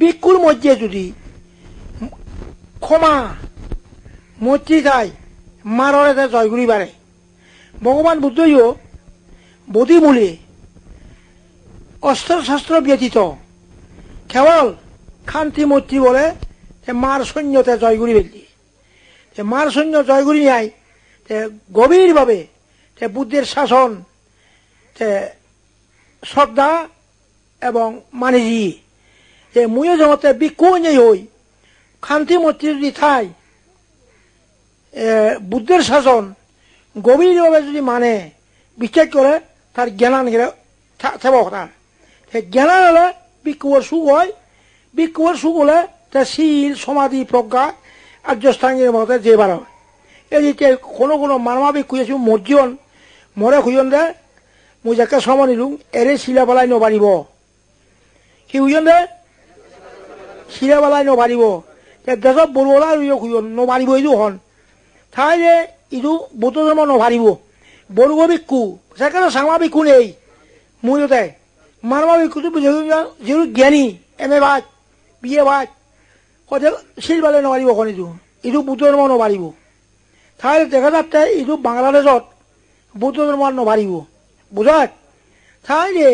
বিক্ষুর মধ্যে যদি, ক্ষমা মৈত্রী থাই মাররে তে জয়গুড়ি বাড়ে। ভগবান বুদ্ধইও বোধি মূলে অস্ত্র শস্ত্র ব্যতীত কেবল খান্তি মৈত্রী বলে যে মার সৈন্যতে জয়গুড়ি বেলি যে মার সৈন্য জয়গুড়ি নাই যে গভীরভাবে যে বুদ্ধের শাসন, যে শ্রদ্ধা এবং মানিজি যে মুয়ে জগতে বিক্ষু নেই হই খান্তি মৈত্রী যদি এ, বুদ্ধের শাসন গভীরভাবে যদি মানে বিশ্বাস করে তার জ্ঞানান গেলে থাকব তার জ্ঞানান হলে বিক্ষুবর সুখ হয় বিক্ষুবর সুখ হলে তার শীল সমাধি প্রজ্ঞা আর্যস্থাঙ্গের মতে যে বার হয়। যে কোনো কোনো মানমা বিক্ষু আছো মর্জন মরে খুঁজন দে মই যাকে সময় নিলুং এরে শিলা পেলাই নবাৰিব সি খুঁজন দে চিৰে নভাৰিব গেছত বৰুৱলাই নভাৰিব এইটো হন ঠাইৰে এইটো বুটো জন্ম নভাৰিব বৰুৱ বিকু চাইকেলৰ চাঙা বিকু নেই মূলতে মাৰমা বিকুটো যিটো জ্ঞানী এম এ ভাত বি এ ভাত সদায় চিল পেলাই নভাৰিব এখন এইটো এইটো বুটো জন্ম নভাৰিব ঠাইৰে তেখেতে এইটো বাংলাদেশত বৌদ্ধ ধৰ্ম নভাৰিব বুজাত ঠাইৰে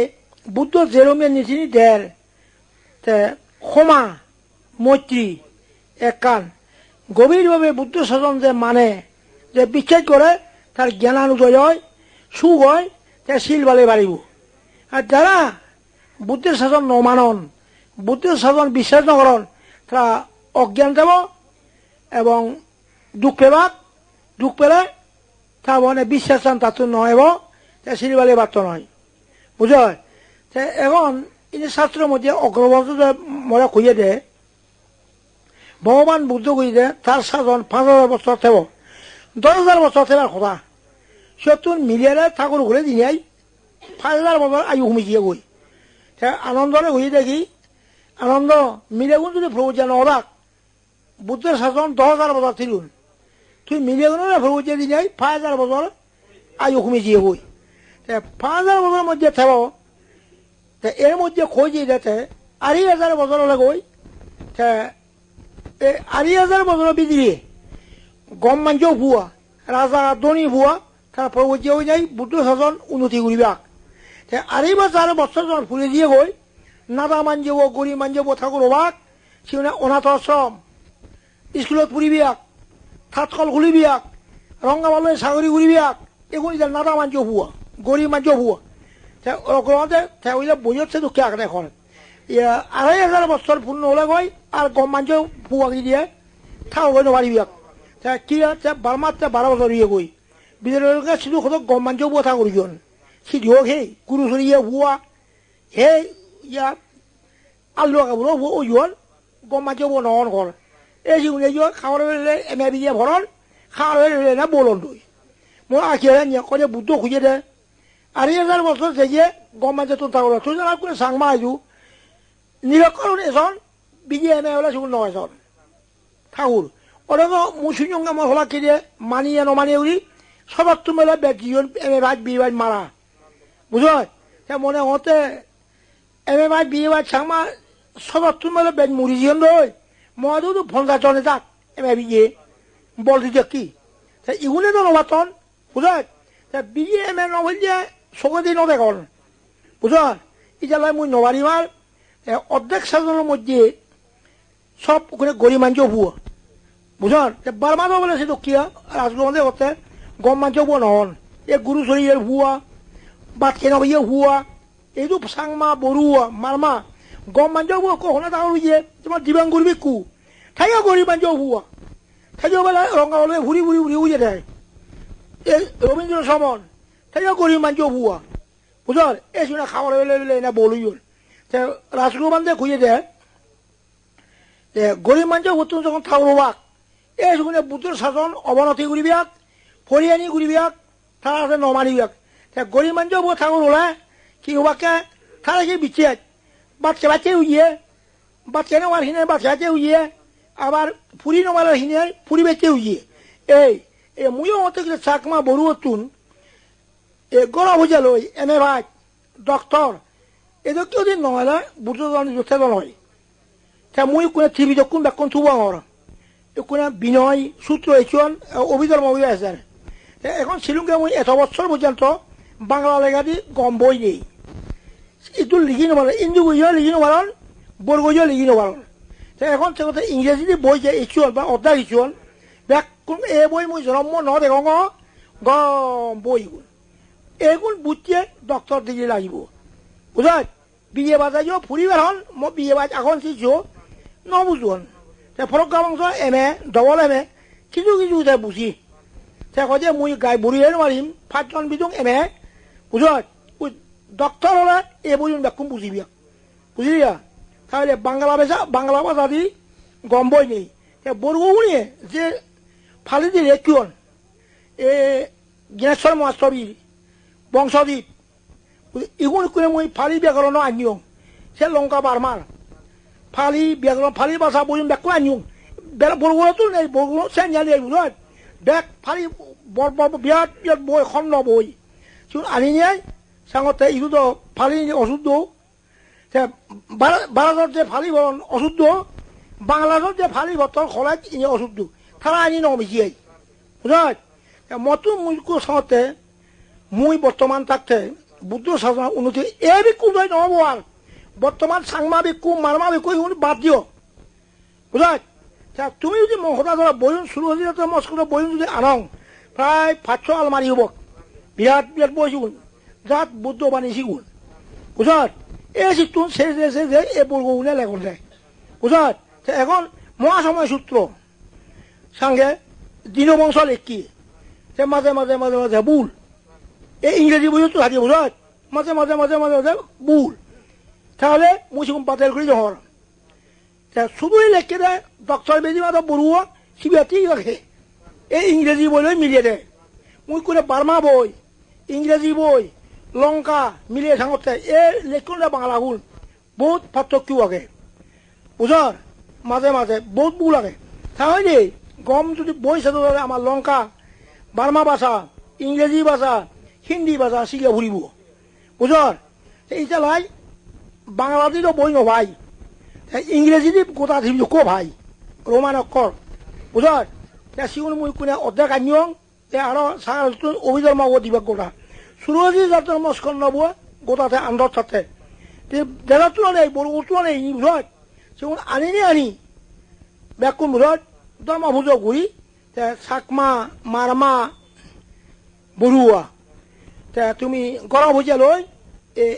বুদ্ধ জেৰমীয়া নিচিনি ধেৰ ক্ষমা মৈত্রী এক কান গভীরভাবে বুদ্ধ শাসন যে মানে যে বিশ্বাস করে তার জ্ঞানানুদয় হয়, সুখ হয় তে শিল বালে বাড়িব আর যারা বুদ্ধের শাসন নমানন বুদ্ধের শাসন বিশ্বাস নকরন তারা অজ্ঞান দেব এবং দুঃখ পেবাক, দুঃখ পেলে তা মানে বিশ্বাস নহব তে শিল বালে বার্ত নয় বুঝ এখন এই শাস্ত্রের মধ্যে অগ্রবর্ষ মরা খুঁজে দেয়। ভগবান বুদ্ধ কইছে তার শাসন পাঁচ হাজার বছর থেব। দশ হাজার বছর থেবার কথা। সত্তর মিলিয়ারে ঠাকুর ঘুরে দিনাই পাঁচ হাজার বছর আয়ু হুমিকিয়ে গই আনন্দরে হয়ে দেখি, আনন্দ মিলে যদি প্রভু যেন অবাক, বুদ্ধের শাসন দশ হাজার বছর ছিলুন তুই মিলে গুণ প্রভু দিনাই পাঁচ হাজার বছর আয়ু হুমিকিয়ে গই পাঁচ হাজার বছরের মধ্যে থেব এর মধ্যে খোঁজ যেতে আড়াই হাজার বছর হলে গই এই আড়াই হাজার বছরের ভিতরে গম মাঞ্জ ভুয়া রাজা দনি ভুয়া তারা প্রবজ্য হয়ে যায়, বুদ্ধ শাসন উন্নতি করিবাক আড়াই বছর বছর যখন ফুলে দিয়ে গই নাদা মাঞ্জব গরি মাঞ্জব ঠাকুর অবাক সেখানে অনাথ আশ্রম স্কুলত ফুরিবিয়াক থাতকল খুলিবিয়াক রঙ্গামালয় সাগরি ঘুরিবিয়াক এগুলি নাদা মাঞ্জ ভুয়া গরি মাঞ্জ ভুয়া ওগুলোতে ওইলে বইছে দুঃখে আঁকড়ে এখন। আড়াই হাজার বছর পূর্ণ হলে গই দিয়ে থাও গই নবারিবিয়াক কি আছে বারমাত্রে বারো বছর ইয়ে গই বিদ্যালয়কে শুধু কত মাঞ্জ বুয়া থা করিজন হোক হে গুরু সরিয়ে হুয়া হে ইয়া আলু কাবুল ও ইয়ন গম মাঞ্জ বুয়া নহন ঘর এই এই খাওয়ার বেলে এম এ বিয়ে ভরন খাওয়ার বেলে না বলন তুই মই আখিয়ে নিয়ে কলে বুদ্ধ খুঁজে দে। আড়াই হাজার বছর থেকে মাঞ্জ তো থাকল যারা করে সাংমা আইজু। নিরক্ষণ এজন বিজে এম এ হলে সেগুলো নয় এজন ঠাকুর। ওরা তো মুসুঞ্জঙ্গা মশলা কিনে মানিয়ে নমানিয়ে উড়ি সবার তুমি জীবন এম এ ভাই বিয়ে ভাই মারা। বুঝো সে মনে হতে এম এ ভাই বিয়ে ভাই ছাংমা সবার তুমি বেদ মুড়ি জীবন রই মহাদু তো ফোনটা চলে যাক এম এ বিয়ে বল দিতে কি? ইগুনে তো নবাতন বুঝো বিয়ে এম এ চকুদি নদেখন বুঝো ইতিয়ালৈ মই নবাৰিমাৰ অৰ্ধেক সাজনের মধ্যে সব ওখানে গরিমাঞ্জ ভুয়া বুঝলেন বারমাদও বলে সে দক্ষিয়া রাজগঞ্জে হতে গম মাঞ্জ ভুয়া নহন এ গুরু শরীরের ভুয়া বাট কেন ইয়ে ভুয়া এইটো চাংমা বড়ুয়া মারমা গম মাঞ্জ ভুয়া কখনো ডাঙর হইয়ে তোমার দিবাঙ্গুর বিকু ঠাইয়া গরি মাঞ্জ ভুয়া ঠাইয়া বেলা রঙা হলে ঘুরি ঘুরি ঘুরি উঠে দেয় এই রবীন্দ্র সমন ঠাইয়া গরি মাঞ্জ ভুয়া বুঝল এই শুনে খাবার বেলে বেলে এনে বলুইল রাজগুরুবান্ধে খুঁজে দেয় যে গরিব মানুষের হতো যখন থাকল বাক এই শুনে বুদ্ধের শাসন অবনতি করিবিয়াক ফরিয়ানি করিবিয়াক তারা আছে নমানিবিয়াক গরিব মানুষের বউ থাকুন ওলা কি হবাকে তারা কি বিচ্ছে বাচ্চা বাচ্চা উইয়ে বাচ্চা নেওয়ার হিনে বাচ্চা বাচ্চা উইয়ে আবার ফুরি নমালের হিনে ফুরি বেচে এই এ মতো কিন্তু চাকমা বড়ু তুন এ গড়া বুঝা লই এম এ ভাই ডক্টর এদের কেউ দিন নহলে বুদ্ধ যথেষ্ট নয় 자 মুই কোনে টিভি যখন বেকন থুবাঙর কোনে বিনয় সূত্র এচুয়ান অভিধর্ম অভিধ আছে এখন শিলংকে মুই এত বছর পর্যন্ত বাংলা লেখা দি গম বই নেই। ইটো লিখি নপারেন ইন্দু বইও লিখি নপারেন বরগইও লিখি নপারেন এখন সেগতে ইংরেজি দি বই যে ইচুয়ান বা অর্ধা ইচুয়ান বেক এ বই মুই জন্ম ন দেখো গম বই এগুন বুঝিয়ে ডক্টর ডিগ্রি লাগিব বুঝাত বিয়ে বাজাইও ফুরিবার হন মই বিয়ে বাজ এখন নবুঝুন তে ফরক গামাংস M A double M A কিছু কিছু তে বুঝি। তে কয় যে মুই গাই বুড়িয়ে মারিম পাঁচজন বিদুং এম। এ বুঝত ডক্টর হলে এ বুঝুন বেকুম বুঝিবি? বুঝলি তাহলে বাংলা ভাষা বাংলা ভাষা দি গম বই নেই। বরগুনিয়ে যে ফালি দিলে কিয়ন? এ জ্ঞানেশ্বর মাস্তবী বংশদ্বীপ ইগুন করে মই ফালি ব্যাকরণ আনিও সে লঙ্কা বারমার ফালি ব্যাকরণ ফালি ভাষা বই ব্যাক আনিও বরগুলো নেই বরগুলো সে জানি বুঝত ব্যাক ফালি বিরাট বিরাট বই খণ্ড বই চুন আনি নিয়ে সাংতে ইগু তো ফালি অশুদ্ধ ভারতত যে ফালি বরণ অশুদ্ধ বাংলাদেশত যে ফালি বতর খলাই ইনি অশুদ্ধ তারা আনি নমিছিয়াই বুঝত মতো মুলকো সাথে মুই বর্তমান থাকতে বুদ্ধ সাধনা উন্নতি, এ বিকু জয় নহব আর বর্তমান সাংমা বিকু মারমা বিকু বাদ দিও বুঝাত তুমি যদি মহতা ধরা বয়ন শুরু হয়ে হয়েছে মস্কো বয়ন যদি আনং প্রায় পাঁচশো আলমারি হব। বিরাট বিরাট বই যাত বুদ্ধ বাণী সিগুন বুঝাত এ সিটুন সে যে সে যে এ বলগুনে লেখন যায়। বুঝাত এখন মহাসময় সূত্র সঙ্গে দীনবংশ লেখি। সে মাঝে মাঝে মাঝে মাঝে ভুল। এই ইংরেজি বইও তো হারিয়ে বুঝত মাঝে মাঝে মাঝে মাঝে মাঝে ভুল। তাহলে মুসিকুম পাতেল করে জহর শুধুই লেখকে দেয়, ডক্টর বেদি মাধব বড়ুয়া সিবিআতি রাখে। এই ইংরেজি বইলৈ মিলিয়ে দেয় মুই করে বার্মা বই, ইংরেজি বই, লঙ্কা মিলিয়ে থাকতে এ লেখুন বাংলা গুণ বহুত পার্থক্য আগে। বুঝর? মাঝে মাঝে, বহুত ভুল আগে। তাহলে গম যদি বই সাথে আমার লঙ্কা, বার্মা ভাষা, ইংরেজি ভাষা হিন্দি ভাষা শিখে ফুরিব বুঝর? এইটা লাই বাংলাদেশও বই নভাই ইংরেজি দি গোটা ধরিব কো ভাই? রোমান অক্ষর। বুঝর? সিগুন মুই কোনে অর্ধেক আনিয়ং আরও সারা অভিধর্ম দিবা গোটা। সুরজি জাতের মস্কন নব গোটাতে আন্দর সাথে দেড়া তুলা নেই বড় তুলা নেই বুঝত সেগুন আনি। নি আনি ব্যাকুন বুঝত ধর্ম ভুজ ঘুরি চাকমা মারমা বড়ুয়া তে তুমি গরম হয়ে লৈ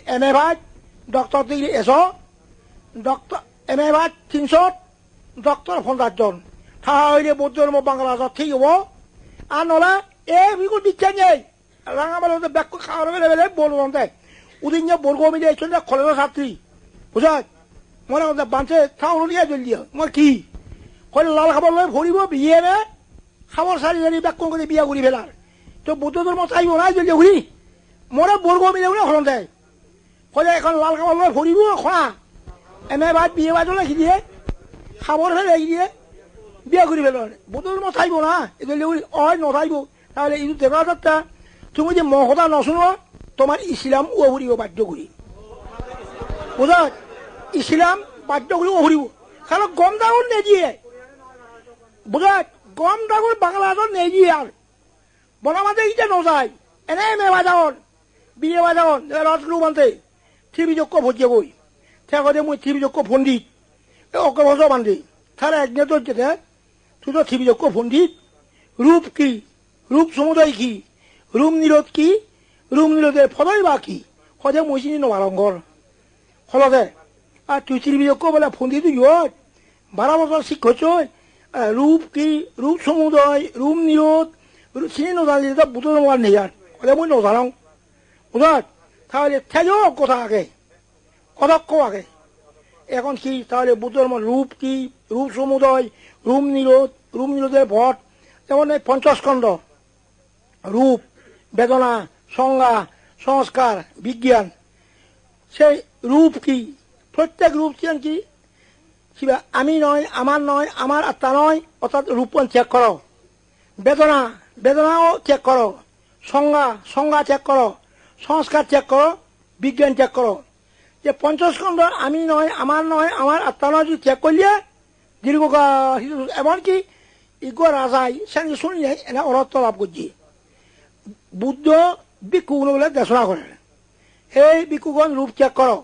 এম এ ভাত ডক্টর ডিগ্রি এস ডক্টর এম এ ভাত তিনশো ডক্টর পঞ্চাশজন তাহলে বৌদ্ধ ধর্ম বাংলা ঠিক হব আর নলা এ বিকুল বিজ্ঞান নেই রাঙামালে ব্যাক খাওয়ার বেলে বেলে বলবো দেয় উদিন যে চলে কলেজের ছাত্রী বুঝাত মনে করতে বাঁচে খাওয়ানো নিয়ে চল দিয়ে মই কি কলে লাল খাবার লয় ভরিব বিয়ে নে খাবার সারি সারি ব্যাক করে বিয়া করি ফেলার তো বৌদ্ধ ধর্ম চাইব না চলিয়ে ঘুরি মোৰে বৰগ মিলাবলৈ ঘৰত যায় কলে এখন লাল কাপোৰ লৈ ফুৰিব খোৱা। এনে ভাত বিয়ে ভাতো লাগি দিয়ে। খাবৰ হে লাগি দিয়ে। বিয়া কৰি পেলোৱা বটল মই থাকিব না এইটো অহ নাথাকিব তাহলে এইটো ডেকা যাত্ৰা তুমি যে মহতা নচুন তোমাৰ ইছলাম ওহৰিব বাধ্য কৰি। বুজা ইছলাম বাধ্য কৰি ওহৰিব কাৰণ গম ডাঙৰ নিদিয়ে বুজা গম ডাঙৰ বাংলাদেশত নিদিয়ে আৰু। বনাবাদে এতিয়া নযায়। এনে মেবা ডাঙৰ মে বাজাগন বিয়ে বাজাগন রসগুলো বানতে থিবি যোগ্য ভজিয়ে বই থেকে মুই থিবি যোগ্য পণ্ডিত অকে বছর বান্ধি তার একদিনে তোর যেতে তুই তো থিবি যোগ্য পণ্ডিত রূপ কি রূপ সমুদয় কি রুম নিরোধ কি রুম নিরোধের ফলই বা কি সদে মইচিনি নমারঙ্গর ফলতে আর তুই চিরবি যোগ্য বলে পণ্ডিত তুই বারো বছর শিক্ষক রূপ কি রূপ সমুদয় রূপ নিরোধ চিনি নজানিলে বুতো নমার নেই আর সদে মই নজানাও বুঝাত তাহলে থেজো কথা আগে? অদক্ষ আগে? এখন কি? তাহলে বুদ্ধর রূপ কি? রূপ সমুদয়, রূপ নিরোধ, রূপ নিরোধের ভট, যেমন এই পঞ্চস্কন্দ রূপ, বেদনা, সংজ্ঞা, সংস্কার, বিজ্ঞান। সেই রূপ কি? প্রত্যেক রূপ ছিলেন কি? কিবা আমি নয়, আমার নয়, আমার আত্মা নয়, অর্থাৎ রূপন ত্যাগ করো। বেদনা, বেদনাও ত্যাগ করো। সংজ্ঞা সংজ্ঞা ত্যাগ করো। সংস্কার ত্যাগ করো, বিজ্ঞান ত্যাগ করো। যে খণ্ড আমি নয়, আমার নয়, আমার আত্মা নয় যদি ত্যাগ করলে দীর্ঘকাল এমনকি ইগো রাজাই সঙ্গে শুনলে এনে অরত্ব লাভ করছি বুদ্ধ ভিক্ষুগুলো বলে দেশনা করেন এই ভিক্ষুগণ রূপ ত্যাগ করো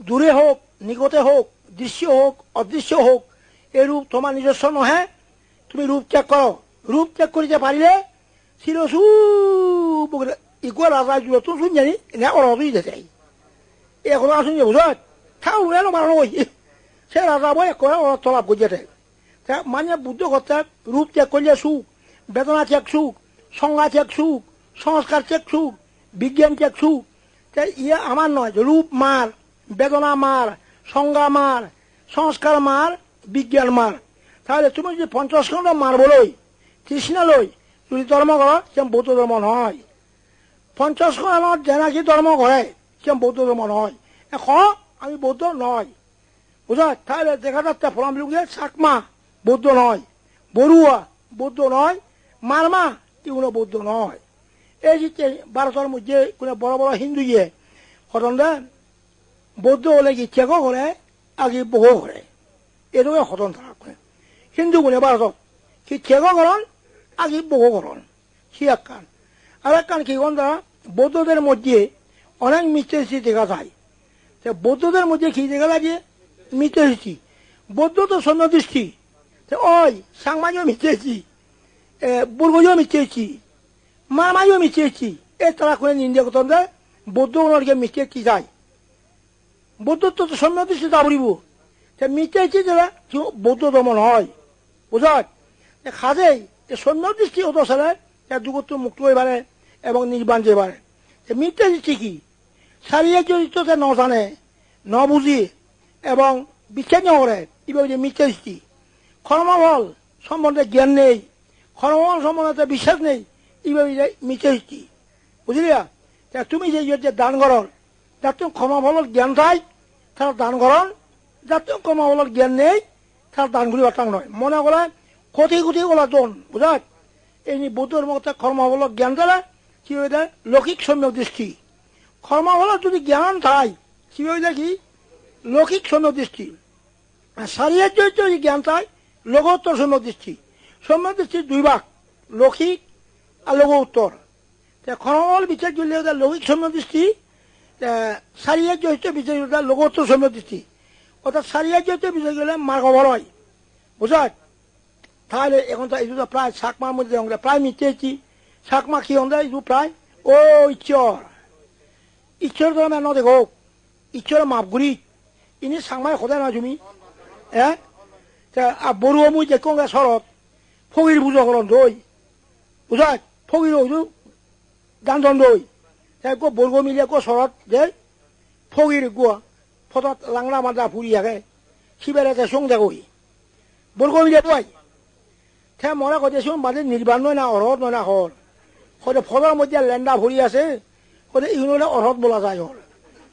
দূরে হোক নিকটে হোক দৃশ্য হোক অদৃশ্য হোক এই রূপ তোমার নিজস্ব নহে তুমি রূপ ত্যাগ করো রূপ ত্যাগ করিতে পারিলে শিরসু জানি এনে অরতুই যেতে এ কথা শুনছে বুঝত থাও রুয়ে মারানো হয়েছে সে রাজা বই করে অরত্ব লাভ করছে মানে বুদ্ধ কথা রূপ ত্যাগ করলে সুখ বেদনা ত্যাগ সুখ সংজ্ঞা ত্যাগ সুখ সংস্কার ত্যাগ সুখ বিজ্ঞান ত্যাগ সুখ ইয়ে আমার নয় রূপ মার বেদনা মার সংজ্ঞা মার সংস্কার মার বিজ্ঞান মার তাহলে তুমি যদি পঞ্চাশ খণ্ড মারবলই তৃষ্ণা লই যদি ধর্ম করো সে বৌদ্ধ ধর্ম নয় পঞ্চাশ আমাৰ জেনাকী ধৰ্ম ঘৰে কিয় বৌদ্ধ ধৰ্ম নহয়? এশ আমি বৌদ্ধ নহয়। বুজা ঠাই জেগাটা ফলাম বুলি কৈছে চাকমা বৌদ্ধ নহয়। বৰুৱা বৌদ্ধ নহয়। মাৰমা ই কোনো বৌদ্ধ নহয়। এই যেতিয়া বাৰশৰ মধ্যে কোনে বৰ বৰ হিন্দুয়ে সদন্দে বৌদ্ধ হলে কি কৰে আগে বহু ঘৰে এইটোকে সদন থাকে হিন্দু কোনে কি ত্যাগ ঘৰণ আগে বহু ঘৰণ সি কাৰণ। আর এক কান কি কোন বৌদ্ধদের মধ্যে অনেক মিথ্যে দেখা যায়। বৌদ্ধদের মধ্যে কি দেখা যে মিথ্যে বৌদ্ধ তো সৈন্য দৃষ্টি। ওই সাংমাজও মিথ্যেছি বুর্গজও মিথ্যেছি মামাজও মিথ্যেছি এ তারা করে নিন্দা করতাম যে বৌদ্ধ ওনারকে মিথ্যে কি যায়। বৌদ্ধত্ব তো সৈন্য দৃষ্টি দাবড়িব মিথ্যেছি যারা বৌদ্ধ নয় বুঝাত খাজেই সৈন্য দৃষ্টি হতো সালে দুগত্ব মুক্ত হয়ে পারে এবং নির্বাণ যে পারে মিথ্যে দিচ্ছি কি সারিয়ে চরিত্র ন জানে, ন বুঝি এবং বিচার করে। এভাবে যে মিথ্যে দিচ্ছি কর্মফল সম্বন্ধে জ্ঞান নেই কর্মফল সম্বন্ধে বিশ্বাস নেই, এইভাবে মিছে হচ্ছি বুঝলি তুমি যে যে দান করন যাতে কর্মফলের জ্ঞান থাই তার দান করন যাতে কর্মফলের জ্ঞান নেই, তার দান করি বাতাং নয়। মনে করে কোটি কোটি ওলা দন বুঝাত এই বুদ্ধর মতে কর্মফলের জ্ঞান দিলে কি হয়ে যায়? লৌকিক সম্যক দৃষ্টি। কর্মফলের যদি জ্ঞান থাই কি হয়ে যায় কি? লৌকিক সম্যক দৃষ্টি। সারিয়ার যদি জ্ঞান থাই লঘোত্তর সম্যক দৃষ্টি। সম্যক দৃষ্টির দুই ভাগ, লৌকিক আর লঘু উত্তর খনমল বিচার করলে লৌকিক সম্যক দৃষ্টি সারিয়ার জয়িত বিচার করলে লঘোত্তর সম্যক দৃষ্টি। অর্থাৎ সারিয়ার জয়িত বিচার করলে মার্গ বড়ই বুঝাত তাহলে এখন তো এইটা প্রায় চাকমার মধ্যে অংশ প্রায় মিটেছি চাকমা কি অংশ এইটা প্রায় ও ঈশ্বর ঈশ্বর তো মেন দেখো ঈশ্বর মাপগুড়ি ইনি চাকমায় সদায় না তুমি হ্যাঁ বড়ু মুই দেখ শরত ফগির বুঝো হল দই বুঝা ফগির হইলো দান দই গো বর্গ মিলিয়ে গো শরত যে ফগির গুয়া ফটত লাংলা মাদা ফুরি আগে শিবের একে চং দেখ বর্গ মিলিয়ে তো আই থে মনে কৈছো মাজে নিৰ্বাণ না অৰহত নহয় না হল। সদায় ফলৰ মধ্যে লেণ্ডা ভৰি আছে সদায় ইউনলে অৰহত বোলা যায় হল।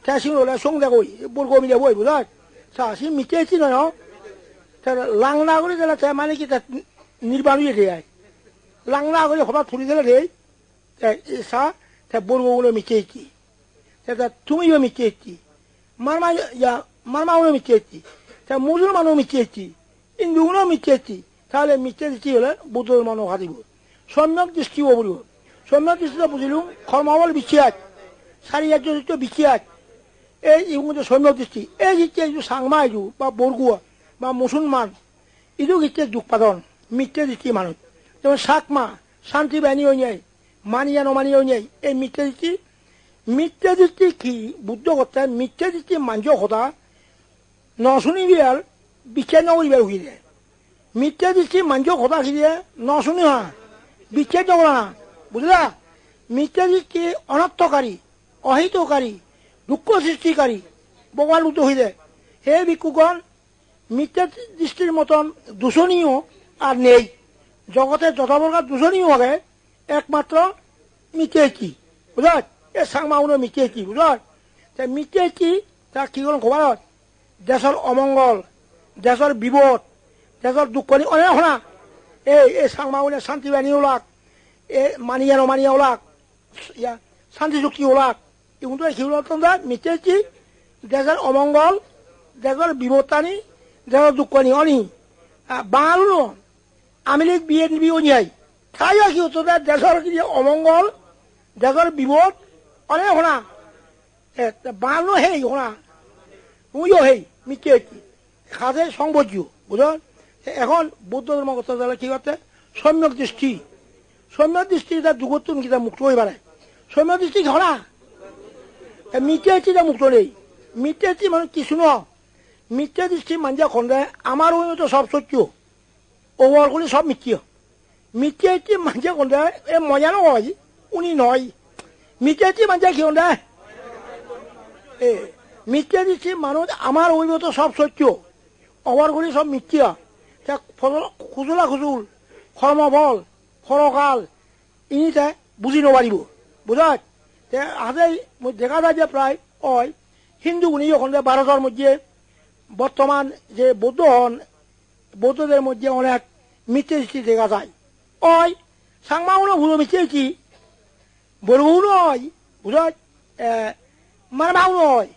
থে চিউন হলে চং দেখি এইবোৰ কমি যাব বুজাক চা সি মিকেছি নহয় লাংনা কৰি দিলে তে মানে কি তাত নিৰ্বাণে লাংনা কৰি সভাত ফুৰি দিলে দেই চা থে বৰগৰ মিকেকি তুমিও মিকেকি মাৰ মাৰ মাৰ মানুহ মিকেকি মোৰ মানুহ মিকেকি ইন দুগুণ মিকেকি তাহলে মিটিয়ে দৃষ্টি হলে বুদ্ধ মানুষ হাতিব সম্যক দৃষ্টিও বলিব। সম্যক দৃষ্টিতে বুঝিলুম, কর্মাবল বিচিয়াত সারিয়ার চরিত্র বিচিয়াত এই ইগুলো সম্যক দৃষ্টি। এই যে সাংমা আইজু বা বরগুয়া, বা মুসলমান ইদুক ইচ্ছে দুঃপাদন, মিথ্যে দৃষ্টি মানুষ। যেমন শাকমা শান্তি বাহিনীও নেই, মানিয়া নমানিও নেই, এই মিথ্যে দৃষ্টি। মিথ্যে দৃষ্টি কি? বুদ্ধ কথা মিথ্যে দিচ্ছি মাঞ্জ কথা নশুনিবি আর বিচার নকরিবি আর হুই দেয় মিথ্যে দিচ্ছি মাঞ্জ কথা কি দিয়ে নশুনি হা। বিচার নকরা না বুঝলা? মিথ্যে দিচ্ছি অনর্থকারী, অহিতকারী, দুঃখ সৃষ্টিকারী বগাল উত হয়ে যায় হে ভিক্ষুগণ, মিথ্যা দৃষ্টির মতন দূষণীয় আর নেই। জগতের যত প্রকার দূষণীয় হবে একমাত্র মিথ্যেছি বুঝত এ সাংমাউনো মিথ্যেছি বুঝত মিথ্যেছি তা কি? করুন খবর? দেশের অমঙ্গল দেশের বিপদ দেশের দুঃখ নি অনেক শোনা। এই এই সাংমাউনে শান্তি বাহিনী ওলাক। এ মানিয়া নমানিয়া ওলাক। শান্তি চুক্তি ওলাক। এগুলো কি হলো তোমরা মিথ্যেছি দেশের অমঙ্গল দেশের বিপত্তানি দেশের দুঃখনি অনি। বাঙালু আমি লীগ বিএনপি অনিয়াই। তাই কি হতো দেশের কি অমঙ্গল দেশের বিপদ অনেক হোনা বাঙালু হেই তুমিও হেই মিথ্যে হচ্ছি খাদে সংবজ্য বুঝলেন এখন বৌদ্ধ ধর্ম কথা কি করতে? সম্যক দৃষ্টি। সম্যক দৃষ্টি যুগত্ব কিতা মুক্ত হয়ে পারে সম্যক দৃষ্টি মিথ্যে হচ্ছে তা মুক্ত নেই। মিথ্যে হচ্ছে মানে কিছু ন। মিথ্যে দৃষ্টি মানজা খন্ডে আমার ওই সব সত্য। ওভার করে সব মিথ্যে। মিথ্যে মানজা খন্ডে এ, মজা নয় উনি নয়। মিথ্যে মানজা কি খন্ডে এ, মিথ্যে দৃষ্টি মানুষ, আমার ওই সব সত্য। করে সব মিথ্যা। খুজুলা খুজুল কর্মফল ফরকাল ইনিতে বুঝি নপারিব বুঝাত হাতে দেখা যায় যে প্রায় ওই হিন্দু উনি যখন ভারতের মধ্যে বর্তমান যে বৌদ্ধ হন, বৌদ্ধদের মধ্যে অনেক মিথ্যে সৃষ্টি দেখা যায়। ওই সাংমাউনো ভুলো মিথ্যেছি বলবও নয় বুঝাত মারমাও নয়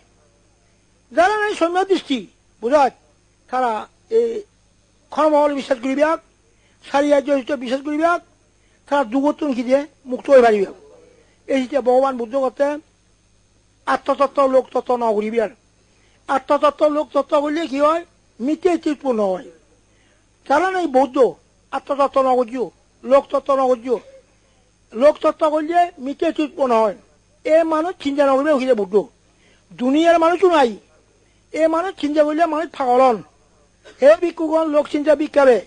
যারা নাই সৌম্য দৃষ্টি বুঝাত তারা এই ক্ষণমহল বিশ্বাস করিবাক সারিয়ার্য বিশ্বাস করিবাক তারা দুগতুন খিদে মুক্ত হয়ে পারিবে এই যে ভগবান বুদ্ধ করতে, আত্মতত্ত্ব লোকতত্ত্ব ন করিবি আর আত্মতত্ত্ব লোকতত্ত্ব করলে কি হয়? মিথ্যে চিৎপূর্ণ হয়। তারা নাই বৌদ্ধ, আত্মতত্ত্ব নগর্য লোকতত্ত্ব নগর্য লোকতত্ত্ব করলে মিথ্যে চিৎপূর্ণ হয়। এ মানুষ চিন্তা নকরবে ওখানে বৌদ্ধ। দুনিয়ার মানুষও নাই। এ মানুষ চিন্তা করলে মানুষ ফাগলন সেই ভিক্ষুগণ লোক চিন্তা বিকাৰে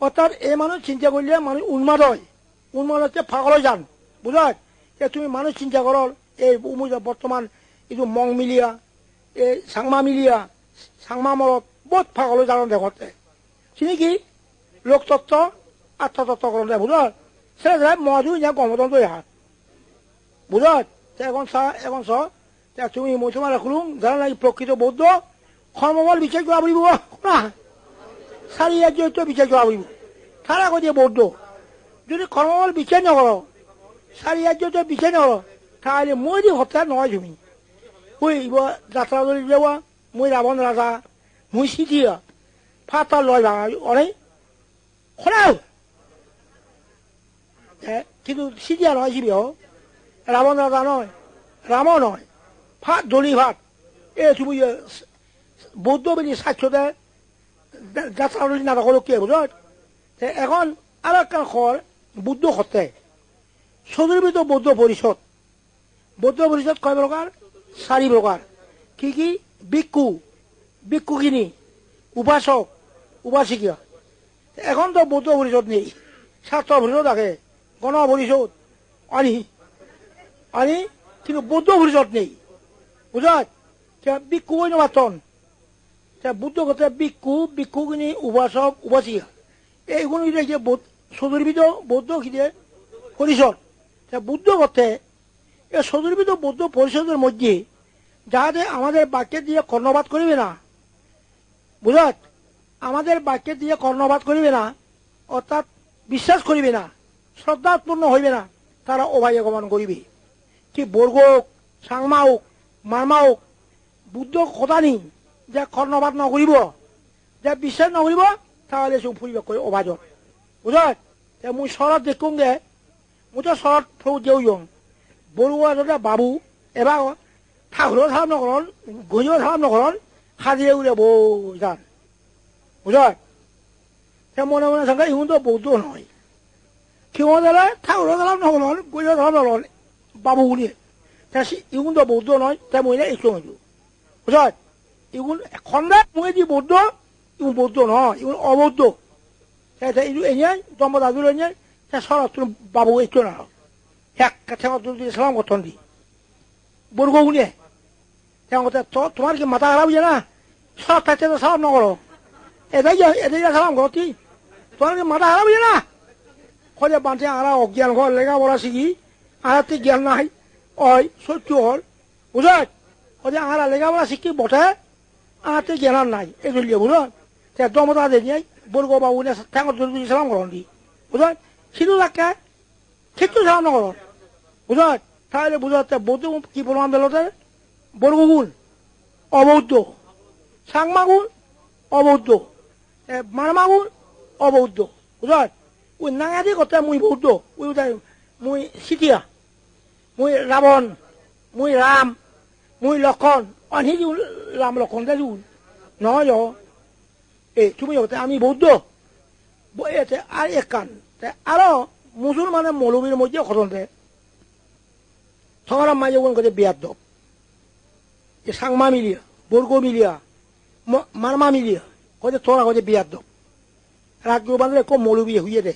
অৰ্থাৎ এই মানুহ চিন্তা কৰিলে মানুহ উন্মাদ হয়। উন্মাদ হৈছে ফাগলৈ যান বুজা যে তুমি মানুহ চিন্তা কৰ। এই বৰ্তমান এইটো মংমিলীয়া এই চাংমা চাংমামৰত বহুত ফাগলৈ যাওঁ চিনি কি? লোক তত্ত্ব আত্মতত্ত্ব কৰোঁতে বুজা চে যায় মহাজু ইয়াৰ গমতন্ত্ৰ ইহাত বুজা এখন চা এখন চ। তুমি মই তোমাৰ ৰাখিলো জানা প্ৰকৃত বৌদ্ধ? সমবল বিচাৰ্য আৱৰিব শুনা। চাৰি ৰাজ্যত বিচাৰ্য আৱৰিব তাৰ আগতে বৌদ্ধ। যদি কৰ্মবল বিচাৰ নকৰ চাৰি ৰাজ্যত বিচাৰ নকৰ তাহলে মই যদি হত্যা নহয় তুমি। মই যাত্ৰা যদি যাওঁ মই ৰাৱণ ৰাজা মই চিঠি ফাটা লয় অৰে শুনাও। কিন্তু চিঠিয়া নহয় চিবি অ। ৰাৱণ ৰাজা নহয় ৰাম নহয়। ভাত দলি ভাত এই তুমি বৌদ্ধ বুলি স্বাস্থ্যতে যাত্রা নাটক কি বুঝত এখন আর একটা খর বুদ্ধ সত্য চতুর্বিধ বৌদ্ধ পরিষদ। বৌদ্ধ পরিষদ কয় প্রকার? চারি প্রকার। কি কি? ভিক্ষু। ভিক্ষুকিনী উপাসক। উপাসিকা। এখন তো বৌদ্ধ পরিষদ নেই। ছাত্র পরিষদ আছে। গণ পরিষদ। আনি। আনি, কিন্তু বৌদ্ধ পরিষদ নেই। বুঝাত ভিক্ষু ওই মাতন বুদ্ধ কথা ভিক্ষু ভিক্ষুকিনী উপাসক, উপাসিকা। এইগুলো যে চতুর্বিধ বৌদ্ধ খিদে পরিষদ বুদ্ধ করতে এই চতুর্বিধ বৌদ্ধ পরিষদের মধ্যে যাহাতে আমাদের বাক্যে দিয়ে কর্ণপাত করিবে না। বুঝাত আমাদের বাক্যে দিয়ে কর্ণপাত করিবে না অর্থাৎ বিশ্বাস করিবে না শ্রদ্ধাপূর্ণ হইবে না তারা অভায় গমন করিবে কি বর্গ হোক সাংমা হোক মারমা হোক বুদ্ধ কথা নেই। যে কর্ণপাত নকরিব যে বিশ্বাস নকরিব তাহলে সে ফুরিব করে অভাজত বুঝাত মুই শরৎ দেখুন গে মুই তো শরৎ ফ্রৌ যেও বড়ুয়া দাদা বাবু এবার ঠাকুরও সালাম নকরন গঞ্জও সালাম নকরন সাজিয়ে যান বুঝাত সে মনে মনে থাকে ইহুন তো বৌদ্ধ কেউ দাদা ঠাকুরও সালাম নকরন গঞ্জও সালাম নকরন বাবু উনি ইগুন তো বৌদ্ধ নয় তাই মহিলা 이건 건달 뭐지 못도 이건 못도 너 이건 어못도 그래서 이거 애냐 전부 다 들었냐 자 서랍들은 바보가 있잖아 약 같은 것들도 사람 같은데 모르고 그래 그냥 그때 또 도마르게 마다 알아보잖아 서랍 탈 때도 사람 나가로 애들이야 애들이야 사람 그렇지 도마르게 마다 알아보잖아 거기에 반대 알아오고 기 하는 거 내가 뭐라시기 알았지 기한 나이 어이 소주 헐 우선 어디 알아 내가 뭐라시기 못해 때, 또, তোমার কি মাথা খারাপ হয়ে না সব থাকতে তো সালাম না করো এটাই এটাই সালাম করতি তোমার কি মাথা খারাপ হয়ে না খোঁজে বাঁচে আরা অজ্ঞান ঘর লেখাপড়া শিখি আরাতে জ্ঞান নাই ওই সত্য হল বুঝত খোঁজে আরা লেখাপড়া শিখি বটে আরাতে জ্ঞান নাই এগুলি বুঝত দমতা দেয় বলবো বাবু ঠ্যাঙ্গর ধরে তুই সালাম করন দি বুঝলেন সিধু লাগে কিচ্ছু সালাম না করন বুঝলেন তাহলে বুঝতে বৌদ্ধ কি প্রমাণ পেল বর্গগুণ অবৌদ্ধ সাংমাগুন অবৌদ্ধ এ, মারমাগুন অবৌদ্ধ বুঝল ওই নাঙাদি কথা মুই বৌদ্ধ ওই উদাই মুই সিটিয়া মুই রাবণ মুই রাম মুই লক্ষণ অনহি রাম লক্ষণ দে দিউল নহয় এ, তুমি আমি বৌদ্ধ। ব- এতে আর এক কান। আরও মুসলমানের মৌলবীর মধ্যে ঘটন দেয় থরা মাঝে কোন কথা বিয়ার দপ যে সাংমা মিলিয়া বর্গ মিলিয়া মারমা মিলিয়া কতে তোরা কতে বিয়ার দপ রাজ্য বান্ধব কো মৌলবী হইয়ে দে।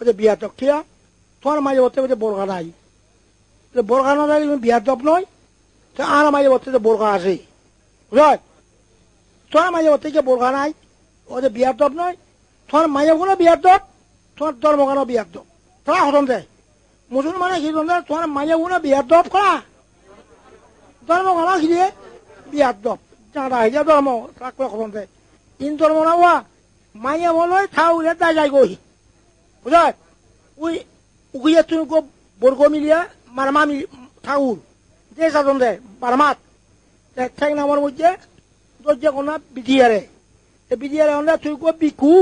কতে বিয়ার দপ কিয়া? তোমার মাঝে বলতে কতে বরগা নাই। বরগা না বিয়ার দপ নয় তো আর মাঝে বলতে তো বরগা আছে বুঝল তোমার মাঝে বলতে যে বরগা নাই ওদের বিয়ার দপ নয় তোমার মাঝে কোনো বিয়ার দপ তোমার ধর্মগানো বিয়ার দপ তোরা হতন দেয় মুসলমানে কি তোমার মাঝে কোনো বিয়ার দপ করা। ধর্মগানো কি দিয়ে বিয়ার দপ জানা হয়ে ধর্ম, তাক হতন দেয় ইন ধর্ম না ওয়া মাইয়া বলয় থাউ উলে তাই যাই গই। বুঝল ওই উকিয়ে তুমি বর্গ মিলিয়া মারমা ঠাকুর যে সাধন দেয় বারমাত ঠেক নামের মধ্যে দরজা কোনা বিধিয়ারে বিধিয়ারে তুই ko বিকু।